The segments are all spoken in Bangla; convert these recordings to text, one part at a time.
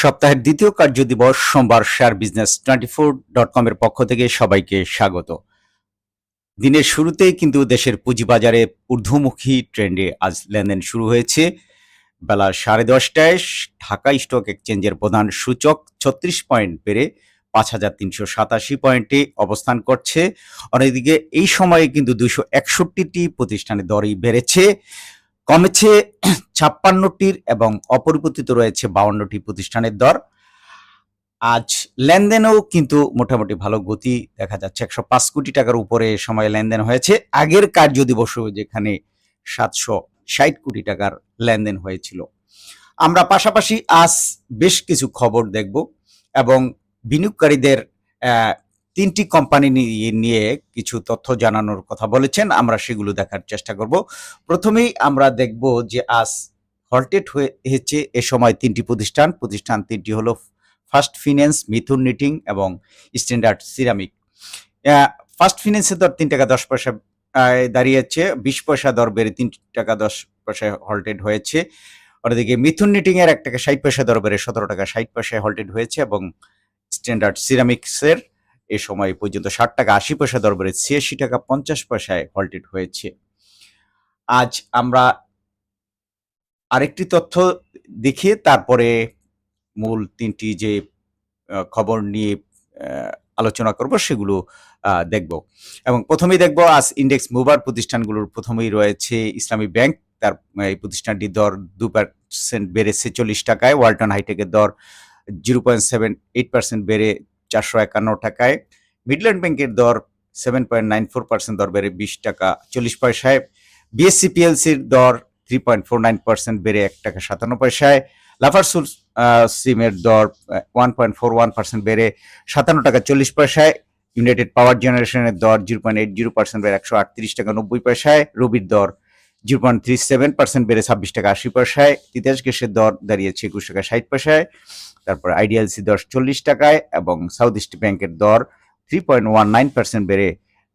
সপ্তাহের দ্বিতীয় কার্য দিবস সোমবার share business twenty four dot কমের পক্ষ থেকে সবাইকে স্বাগত। দিনের শুরুতেই কিন্তু দেশের পুঁজিবাজারে ঊর্ধ্বমুখী ট্রেন্ডে আজ লেনদেন শুরু হয়েছে। বেলা সাড়ে দশটায় ঢাকা স্টক এক্সচেঞ্জের প্রধান সূচক ছত্রিশ পয়েন্ট বেড়ে পাঁচ হাজার তিনশো সাতাশি পয়েন্টে অবস্থান করছে। অন্যদিকে এই সময়ে কিন্তু দুশো একষট্টিটি প্রতিষ্ঠানের দরই বেড়েছে। কমেছে ছাপ্পান্নটির এবং অপরিবর্তিত রয়েছে বাউন্নটি প্রতিষ্ঠানের দর। আজ লেনদেনেও কিন্তু মোটামুটি ভালো গতি দেখা যাচ্ছে। একশো পাঁচ কোটি টাকার উপরে সময় লেনদেন হয়েছে। আগের কার্য দিবসও যেখানে সাতশো ষাট কোটি টাকার লেনদেন হয়েছিল। আমরা পাশাপাশি আজ বেশ কিছু খবর দেখব এবং বিনিয়োগকারীদের তিনটি কোম্পানি নিয়ে কিছু তথ্য জানানোর কথা বলেছেন। আমরা সেগুলো দেখার চেষ্টা করব। প্রথমেই আমরা দেখব যে আজ হল্টেড হয়েছে এ সময় তিনটি প্রতিষ্ঠান। প্রতিষ্ঠান তিনটি হলো ফার্স্ট ফিন্যান্স মিথুন নিটিং এবং স্ট্যান্ডার্ড সিরামিক ফার্স্ট ফিন্যান্সের দর তিন টাকা দশ পয়সা দাঁড়িয়েছে। বিশ পয়সা দর বেড়ে তিন টাকা দশ পয়সায় হল্টেড হয়েছে। অন্যদিকে মিথুন নিটিং এর এক টাকা ষাট পয়সা দর বেড়ে সতেরো টাকা ষাট পয়সায় হল্টেড হয়েছে এবং স্ট্যান্ডার্ড সিরামিক্সের এ সময় পর্যন্ত ষাট টাকা আশি পয়সা দর বেড়ে ছিয়াশি টাকা পঞ্চাশ পয়সায় হল্টেড হয়েছে। আজ আমরা আরেকটি তথ্য দেখিয়ে তারপরে মূল তিনটি যে খবর নিয়ে আলোচনা করব সেগুলো দেখব। এবং প্রথমেই দেখব, আজ ইন্ডেক্স মুভার প্রতিষ্ঠানগুলোর প্রথমেই রয়েছে ইসলামী ব্যাংক। তার এই প্রতিষ্ঠানটির দর দু পার্সেন্ট বেড়ে ছেচল্লিশ টাকায়। ওয়ালটন হাইটেকের দর zero point seven eight percent বেড়ে চারশো একান্ন টাকায়। মিডল্যান্ড ব্যাংকের দর seven point nine four percent দর বেড়ে বিশ টাকা চল্লিশ পয়সায়। বিএসসি পিএলসির দর three point four nine percent বেড়ে এক টাকা সাতান্ন পয়সায়। লাফারসুল সিমের দর one point four one percent বেড়ে সাতান্ন টাকা চল্লিশ পয়সায়। ইউনাইটেড পাওয়ার জেনারেশনের দর zero point eight zero percent বেড়ে একশো আটত্রিশ টাকা নব্বই পয়সায়। রবির দর zero point three seven percent বেড়ে ছাব্বিশ টাকা আশি পয়সায়। তিতাস গ্যাসের দর দাঁড়িয়েছে একুশ টাকা ষাট পয়সায়। তারপর আইডিএলসি দর চল্লিশ টাকায় এবং সাউথ ইস্ট ব্যাংকের দর three point one nine percent বেড়ে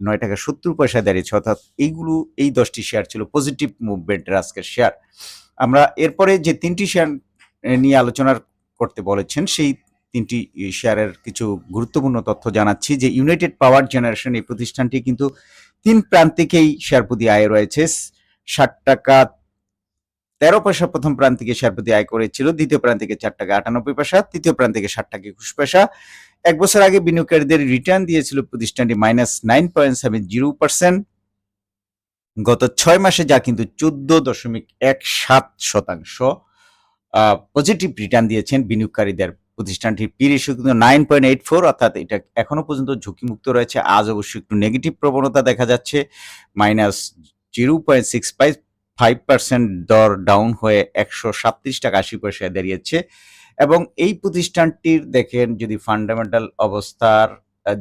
নয় টাকা সত্তর পয়সা দাঁড়িয়েছে। অর্থাৎ এইগুলো, এই দশটি শেয়ার ছিল পজিটিভ মুভমেন্টের আজকের শেয়ার আমরা এরপরে যে তিনটি শেয়ার নিয়ে আলোচনা করতে বলেছেন, সেই তিনটি শেয়ারের কিছু গুরুত্বপূর্ণ তথ্য জানাচ্ছি যে ইউনাইটেড পাওয়ার জেনারেশন এই প্রতিষ্ঠানটি কিন্তু তিন প্রান্তিকেই শেয়ার প্রতি আয় রয়েছে। ষাট টাকা তেরো পয়সা প্রথম প্রান্তিকে শেয়ার প্রতি আয় করেছিল, দ্বিতীয় প্রান্তিকে চার টাকা আটানব্বই পয়সা, তৃতীয় প্রান্তিকে ষাট টাকা একুশ পয়সা। এক বছর আগে বিনিয়োগকারীদের রিটার্ন দিয়েছিল প্রতিষ্ঠানটি minus nine point seven zero percent গত ছয় মাসে যা কিন্তু চোদ্দ দশমিক এক সাত শতাংশ পজিটিভ রিটার্ন দিয়েছেন বিনিয়োগকারীদের। প্রতিষ্ঠানটির পি রেশিও কিন্তু নাইন পয়েন্ট এইট ফোর অর্থাৎ এটা এখনও পর্যন্ত ঝুঁকিমুক্ত রয়েছে। আজ অবশ্য একটু নেগেটিভ প্রবণতা দেখা যাচ্ছে minus zero point six five five percent দর ডাউন হয়ে একশো সাতত্রিশ টাকা আশি পয়সায় দাঁড়িয়েছে। এবং এই প্রতিষ্ঠানটির দেখেন, যদি ফান্ডামেন্টাল অবস্থার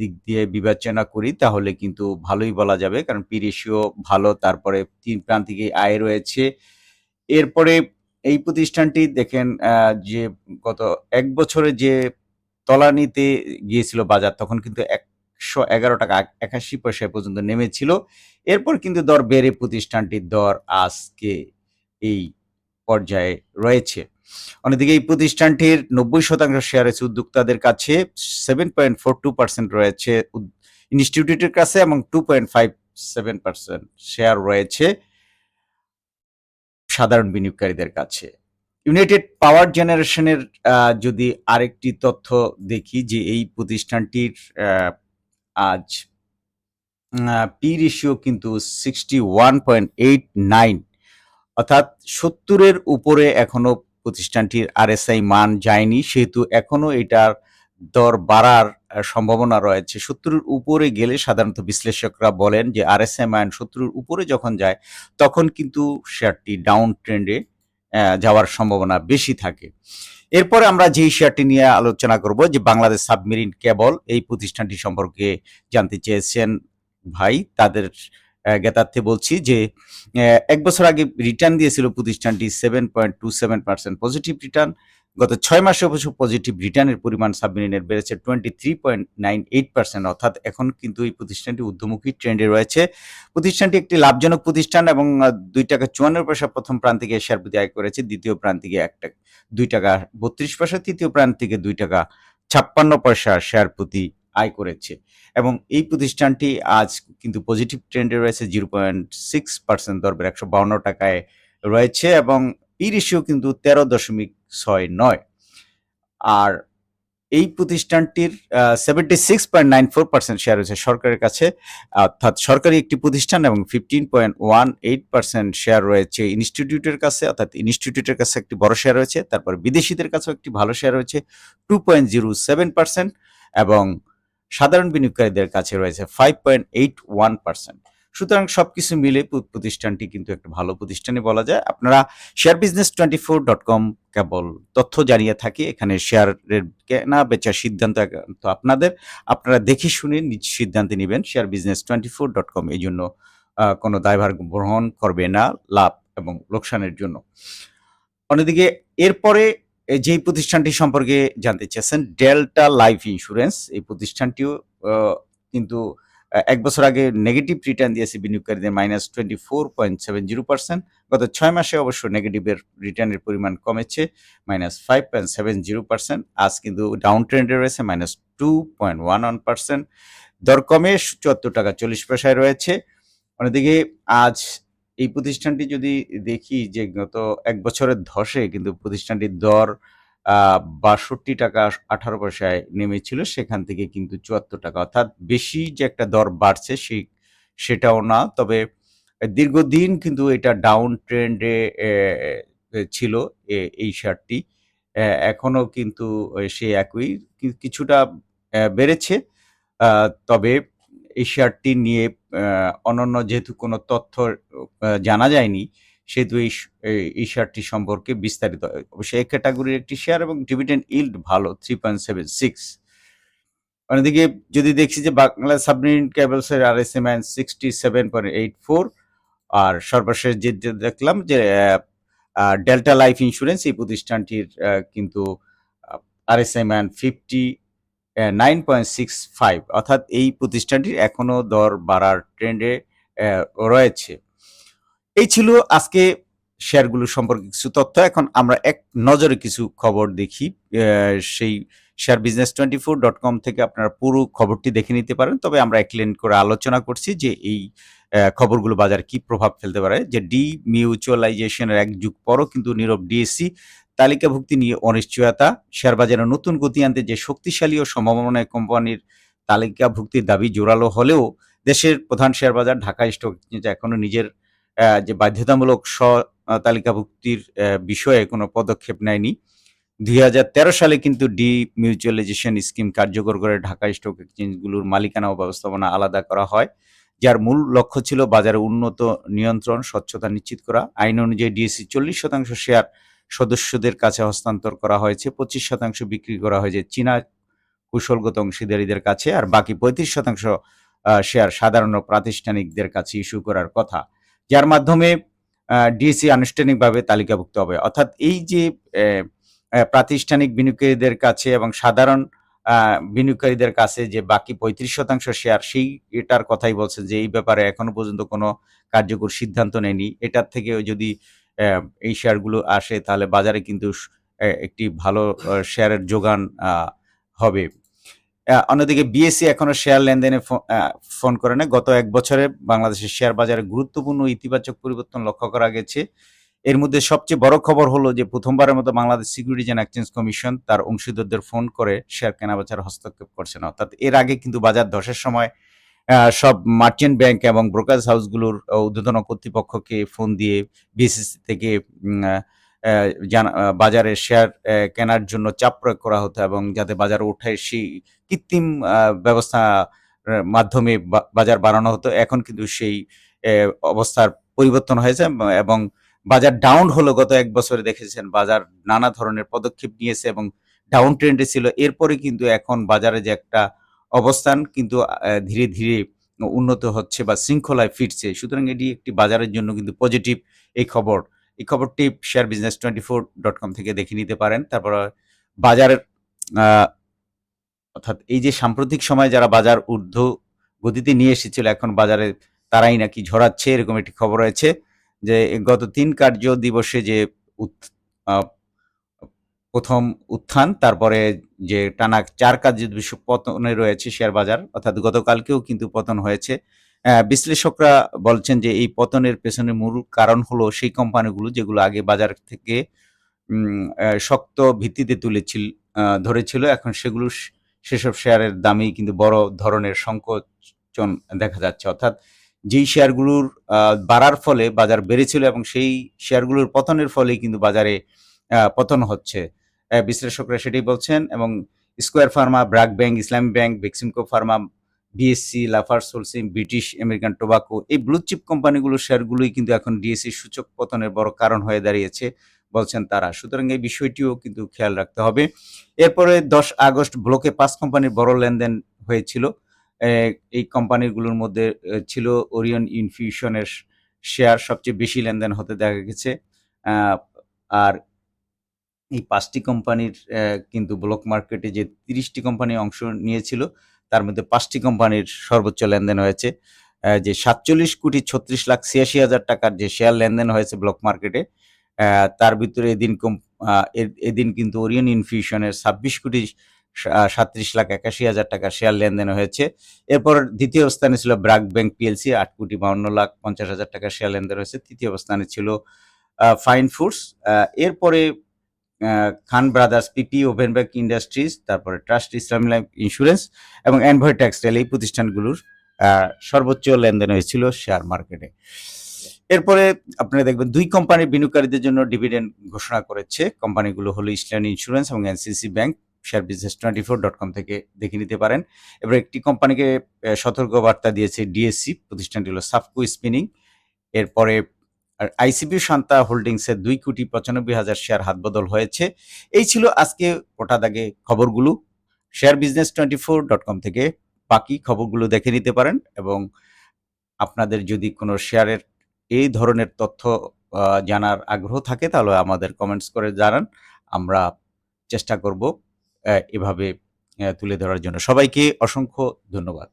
দিক দিয়ে বিবেচনা করি, তাহলে কিন্তু ভালোই বলা যাবে। কারণ পি রেশিও ভালো, তারপরে তিন প্রান্তিকে আয় রয়েছে। এরপরে এই প্রতিষ্ঠানটি দেখেন যে গত এক বছরে যে তলানিতে গিয়েছিল বাজার, তখন কিন্তু একশো এগারো টাকা একাশি পয়সা পর্যন্ত নেমেছিল। এরপর কিন্তু দর বেড়ে প্রতিষ্ঠানটির দর আজকে এই পর্যায়ে রয়েছে। অন্যদিকে এই প্রতিষ্ঠানটির নব্বই শতাংশ শেয়ার আছে উদ্যোক্তাদের কাছে seven point four two percent রয়েছে ইনস্টিটিউটের কাছে এবং two point five seven percent share রয়েছে সাধারণ বিনিয়োগকারীদের কাছে। ইউনাইটেড পাওয়ার জেনারেশনের যদি আরেকটি তথ্য দেখি যে এই প্রতিষ্ঠানটির আজ পি রেশিও কিন্তু sixty one point eight nine অর্থাৎ সত্তরের উপরে এখনও প্রতিষ্ঠানটির আরএসআই মান যায়নি, সেহেতু এখনও এটার দর বাড়ার সম্ভাবনা রয়েছে। সত্তরের উপরে গেলে সাধারণত বিশ্লেষকরা বলেন যে আরএসআই মান সত্তরের উপরে যখন যায়, তখন কিন্তু শেয়ারটি ডাউন ট্রেন্ডে যাওয়ার সম্ভাবনা বেশি থাকে। এরপরে আমরা যেই শেয়ারটি নিয়ে আলোচনা করব, যে বাংলাদেশ সাবমেরিন কেবল এই প্রতিষ্ঠানটি সম্পর্কে জানতে চেয়েছেন ভাই, তাদের জ্ঞাতার্থে বলছি যে এক বছর আগে রিটার্ন দিয়েছিল প্রতিষ্ঠানটি seven point two seven percent positive return গত ছয় মাসে অবশ্য পজিটিভ রিটার্নের পরিমাণ সাবমেরিনের বেড়েছে twenty three point nine eight percent অর্থাৎ এখন কিন্তু এই প্রতিষ্ঠানটি ঊর্ধ্বমুখী ট্রেন্ডে রয়েছে। প্রতিষ্ঠানটি একটি লাভজনক প্রতিষ্ঠান এবং দুই টাকা চুয়ান্ন পয়সা প্রথম প্রান্তিকে শেয়ার প্রতি আয় করেছে, দ্বিতীয় প্রান্তিকে এক টাকা, দুই টাকা বত্রিশ পয়সা, তৃতীয় প্রান্তিকে দুই টাকা ছাপ্পান্ন পয়সা শেয়ার প্রতি আয় করেছে। এবং এই প্রতিষ্ঠানটি আজ কিন্তু পজিটিভ ট্রেন্ডে রয়েছে জিরো পয়েন্ট সিক্স পার্সেন্ট দরবের একশো বাউন্ন টাকায় রয়েছে এবং পি রেশিও কিন্তু তেরো দশমিক ছয় নয়। আর এই প্রতিষ্ঠানটির seventy six point nine four percent share রয়েছে সরকারের কাছে। অর্থাৎ সরকারি একটি প্রতিষ্ঠান এবং fifteen point one eight percent share রয়েছে ইনস্টিটিউটের কাছে, অর্থাৎ ইনস্টিটিউটের কাছে একটি বড় শেয়ার রয়েছে, তারপর বিদেশিদের কাছেও একটি ভালো শেয়ার রয়েছে two point zero seven percent এবং সাধারণ বিনিয়োগকারীদের কাছে রয়েছে five point eight one percent সুতরাং সব কিছু মিলে প্রতিষ্ঠানটি কিন্তু একটা ভালো প্রতিষ্ঠানে বলা যায়। আপনারা share business twenty four dot com কেবল তথ্য জানিয়ে থাকি, এখানে শেয়ারের কেনা, বেচার সিদ্ধান্ত তো আপনাদের। আপনারা দেখে শুনে নিজ সিদ্ধান্তে নেবেন share business twenty four dot com এই জন্য কোনো দায়ভার গ্রহণ করবে না, লাভ এবং লোকসানের জন্য। অন্যদিকে, এরপরে যেই প্রতিষ্ঠানটি সম্পর্কে জানতে চাচ্ছেন ডেল্টা লাইফ ইন্স্যুরেন্স এই প্রতিষ্ঠানটিও কিন্তু এক বছর আগে নেগেটিভ রিটার্ন দিয়েছে বিনিয়োগকারীদের minus twenty four point seven zero percent গত ছয় মাসে অবশ্য নেগেটিভের রিটার্নের পরিমাণ কমেছে minus five point seven zero percent আজ কিন্তু ডাউন ট্রেন্ডে রয়েছে minus two point one one percent দর কমে চুয়াত্তর টাকা চল্লিশ পয়সায় রয়েছে। অন্যদিকে আজ এই প্রতিষ্ঠানটি যদি দেখি যে গত এক বছরের ধসে কিন্তু প্রতিষ্ঠানটির দর বাষট্টি টাকা আঠারো পয়সায় নেমেছিল সেখান থেকে কিন্তু চুয়াত্তর টাকা। অর্থাৎ বেশি যে একটা দর বাড়ছে সেই সেটাও না। তবে দীর্ঘদিন কিন্তু এটা ডাউন ট্রেন্ডে ছিল এই শেয়ারটি এখনও কিন্তু সে একই কিছুটা বেড়েছে। তবে এই শেয়ারটি নিয়ে আহ, অনন্য যেহেতু কোনো তথ্য জানা যায়নি সেহেতু এই এই- শেয়ারটি সম্পর্কে বিস্তারিত। অবশ্যই এই ক্যাটাগরির একটি শেয়ার এবং ডিভিডেন্ড ইল্ড ভালো থ্রি পয়েন্ট সেভেন সিক্স অন্যদিকে যদি দেখছি যে Bangla submarine cables R S M sixty seven point eight four আর সর্বশেষ যে দেখলাম যে ডেল্টা লাইফ ইন্স্যুরেন্স এই প্রতিষ্ঠানটির কিন্তু R S M fifty nine point six five অর্থাৎ এই প্রতিষ্ঠানটির এখনও দর বাড়ার ট্রেন্ডে রয়েছে। এই ছিল আজকে শেয়ারগুলো সম্পর্কে কিছু তথ্য। এখন আমরা এক নজরে কিছু খবর দেখি। সেই share business twenty four dot com থেকে আপনারা পুরো খবরটি দেখে নিতে পারেন। তবে আমরা এক লাইন করে আলোচনা করছি যে এই খবরগুলো বাজার কি প্রভাব ফেলতে পারে, যে ডি মিউচুয়ালাইজেশনের এক যুগ পরও কিন্তু নীরব ডিএসসি, তালিকাভুক্তি নিয়ে অনিশ্চয়তা, শেয়ার বাজারে নতুন গতি আনতে যে শক্তিশালী ও সম্ভাবনায় কোম্পানির তালিকাভুক্তির দাবি জোরালো হলেও দেশের প্রধান শেয়ার বাজার ঢাকা স্টক এক্সচেঞ্জ এখনও নিজের যে বাধ্যতামূলক স্ব তালিকাভুক্তির বিষয়ে কোনো পদক্ষেপ নেয়নি। দুই হাজার তেরো সালে কিন্তু ডি মিউচুয়ালাইজেশন স্কিম কার্যকর করে ঢাকা স্টক এক্সচেঞ্জগুলোর মালিকানা ও ব্যবস্থাপনা আলাদা করা হয়, যার মূল লক্ষ্য ছিল বাজারে উন্নত নিয়ন্ত্রণ, স্বচ্ছতা নিশ্চিত করা। আইন অনুযায়ী ডিএসসি চল্লিশ শতাংশ শেয়ার সদস্যদের কাছে হস্তান্তর করা হয়েছে, পঁচিশ শতাংশ বিক্রি করা হয়েছে চীনা কুশলগত অংশীদারীদের কাছে, আর বাকি পঁয়ত্রিশ শতাংশ শেয়ার সাধারণ প্রাতিষ্ঠানিকদের কাছে ইস্যু করার কথা। যার মাধ্যমে ডিএসসি আনুষ্ঠানিকভাবে তালিকাভুক্ত হবে। অর্থাৎ এই যে প্রাতিষ্ঠানিক বিনিয়োগকারীদের কাছে এবং সাধারণ বিনিয়োগকারীদের কাছে যে বাকি পঁয়ত্রিশ শতাংশ শেয়ার সেই এটার কথাই বলছেন যে, এই ব্যাপারে এখনও পর্যন্ত কোনো কার্যকর সিদ্ধান্ত নেয়নি। এটার থেকে যদি এই শেয়ারগুলো আসে, তাহলে বাজারে কিন্তু একটি ভালো শেয়ারের যোগান হবে। অন্যদিকে বিএসসি এখনও শেয়ার লেনদেনে ফোন করে না। গত এক বছরে বাংলাদেশের শেয়ার বাজারে গুরুত্বপূর্ণ ইতিবাচক পরিবর্তন লক্ষ্য করা গেছে। এর মধ্যে সবচেয়ে বড় খবর হলো যে, প্রথমবারের মতো Bangladesh securities and exchange commission তার অংশীদারদের ফোন করে শেয়ার কেনাবেচার হস্তক্ষেপ করছে না। অর্থাৎ এর আগে কিন্তু বাজার ধসের সময় সব মার্চেন্ট ব্যাংক এবং ব্রোকারেজ হাউসগুলোর ঊর্ধ্বতন কর্তৃপক্ষকে ফোন দিয়ে বিএসসি থেকে উম, আহ, আহ, জানা- আহ, বাজারে শেয়ার কেনার জন্য চাপ প্রয়োগ করা হতো এবং যাতে বাজার ওঠে সেই কৃত্রিম ব্যবস্থা মাধ্যমে বাজার বাড়ানো হতো। এখন কিন্তু সেই অবস্থার পরিবর্তন হয়েছে এবং বাজার ডাউন হলো গত এক বছরে দেখেছেন। বাজার নানা ধরনের পদক্ষেপ নিয়েছে এবং ডাউন ট্রেন্ডে ছিল। এরপরে কিন্তু এখন বাজারে যে একটা অবস্থান কিন্তু ধীরে ধীরে উন্নত হচ্ছে বা শৃঙ্খলায় ফিরছে। সুতরাং এটি একটি বাজারের জন্য কিন্তু পজিটিভ এই খবর। এই খবরটি share business twenty four dot com থেকে দেখে নিতে পারেন। তারপর বাজারের অর্থাৎ এই যে সাম্প্রতিক সময়ে যারা বাজার ঊর্ধ্ব গতিতে নিয়ে এসেছিল, এখন বাজারে তারাই নাকি ঝরাচ্ছে, এরকম একটি খবর রয়েছে যে গত তিন কার্য দিবসে যে প্রথম উত্থান, তারপরে যে টানা চার কার্য দিবস পতনে রয়েছে শেয়ার বাজার, অর্থাৎ গতকালকেও কিন্তু পতন হয়েছে। বিশ্লেষকরা বলছেন যে এই পতনের পেছনে মূল কারণ হলো সেই কোম্পানিগুলো যেগুলো আগে বাজার থেকে শক্ত ভিত্তিতে তুলেছিল ধরেছিল। এখন সেগুলো সেসব শেয়ারের দামেই কিন্তু বড় ধরনের সংকোচন দেখা যাচ্ছে। অর্থাৎ যেই শেয়ারগুলোর বাড়ার ফলে বাজার বেড়েছিল এবং সেই শেয়ারগুলোর পতনের ফলেই কিন্তু বাজারে পতন হচ্ছে। বিশ্লেষকরা সেটাই বলছেন এবং square pharma BRAC bank Islami bank Beximco pharma BSC Lafarge Holcim British American Tobacco এই ব্লু চিপ কোম্পানিগুলোর শেয়ারগুলোই কিন্তু এখন ডিএসসি সূচক পতনের বড় কারণ হয়ে দাঁড়িয়েছে বলছেন তারা। সুতরাং এই বিষয়টিও কিন্তু খেয়াল রাখতে হবে। এরপরে দশ আগস্ট ব্লকে পাঁচ কোম্পানির বড় লেনদেন হয়েছিল। এই কোম্পানিগুলোর মধ্যে ছিল ওরিয়ন ইনফিউশনের শেয়ার সবচেয়ে বেশি লেনদেন হতে দেখা গেছে। আর এই পাঁচটি কোম্পানির কিন্তু ব্লক মার্কেটে যে তিরিশটি কোম্পানি অংশ নিয়েছিল তার মধ্যে পাঁচটি কোম্পানির সর্বোচ্চ লেনদেন হয়েছে। যে সাতচল্লিশ কোটি ছত্রিশ লাখ ছিয়াশি হাজার টাকার যে শেয়ার লেনদেন হয়েছে ব্লক মার্কেটে তার ভিতরে এদিন এদিন কিন্তু ওরিয়ন ইনফিউশনের ছাব্বিশ কোটি সাতত্রিশ লাখ একাশি হাজার টাকার শেয়ার লেনদেন হয়েছে। এরপর দ্বিতীয় স্থানে ছিল ব্রাক ব্যাংক পিএলসি আট কোটি বাউন্ন লাখ পঞ্চাশ হাজার টাকার শেয়ার লেনদেন হয়েছে। তৃতীয় অবস্থানে ছিল ফাইন ফুডস এরপরে Khan brothers PP woven bank industries তারপরে ট্রাস্ট ইসলামী লাইফ ইন্স্যুরেন্স এবং অ্যানভয় টেক্সটাইল এই প্রতিষ্ঠানগুলোর সর্বোচ্চ লেনদেন হয়েছিল শেয়ার মার্কেটে এরপরে আপনারা দেখবেন দুই কোম্পানির বিনিয়োগকারীদের জন্য ডিভিডেন্ড ঘোষণা করেছে। কোম্পানিগুলো হলো ইস্টার্ন ইন্স্যুরেন্স এবং NCC bank share business twenty four dot com থেকে দেখে নিতে পারেন। এবার একটি কোম্পানিকে আহ, সতর্কবার্তা দিয়েছে ডিএসসি প্রতিষ্ঠানটি হলো সাফকো স্পিনিং এরপরে আর আইসিবি শান্তা হোল্ডিংসের দুই কোটি পঁচানব্বই হাজার শেয়ার হাতবদল হয়েছে। এই ছিল আজকে ওটা দাগে খবরগুলো। Share business twenty four dot com থেকে বাকি খবরগুলো দেখে নিতে পারেন এবং আপনাদের যদি কোনো শেয়ারের এই ধরনের তথ্য জানার আগ্রহ থাকে তাহলে আমাদের কমেন্টস করে জানান। আমরা চেষ্টা করব এভাবে তুলে ধরার জন্য। সবাইকে অসংখ্য ধন্যবাদ।